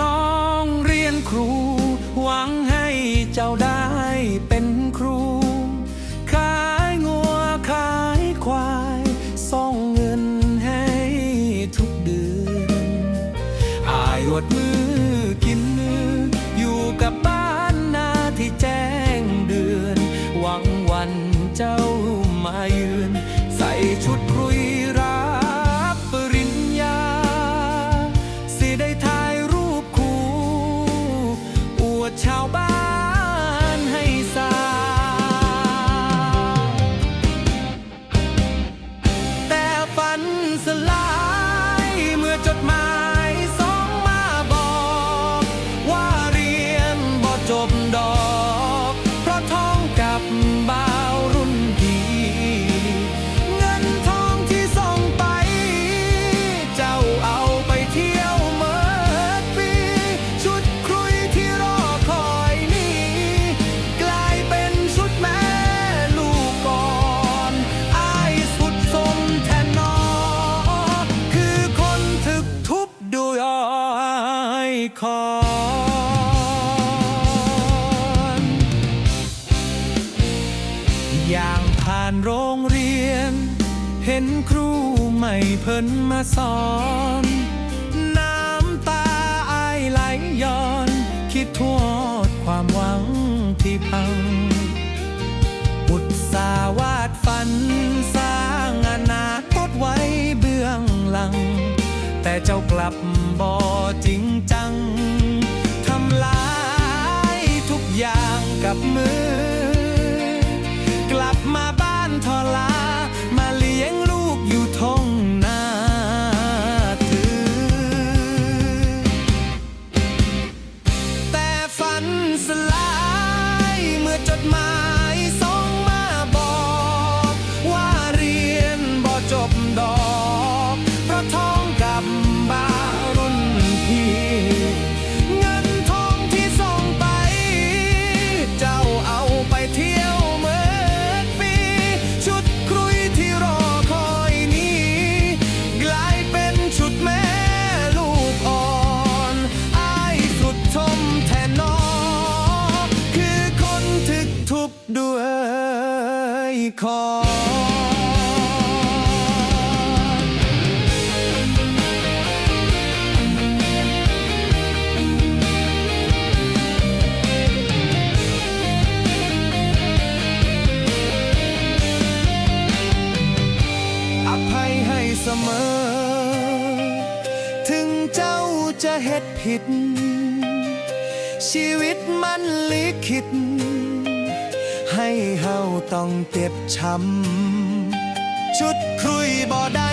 น้องเรียนครู หวังให้เจ้าได้ คร อย่างผ่านโรงเรียน เห็นครูใหม่เพิ่นมาสอน น้ำตาอายไหลย้อน คิดทวดความหวังที่พัง อุตสาวาดฝันสร้างอนาคตไว้เบื้องหลัง แต่เจ้ากลับบ่จ กับมือ กลับมาบ้านทอลา ด้วยคอเสมอ ถึงเจ้าจะเฮ็ดผิด ชีวิตมันลิขิต ให้เฮาต้องเก็บช้ำชุดครุยบ่ได้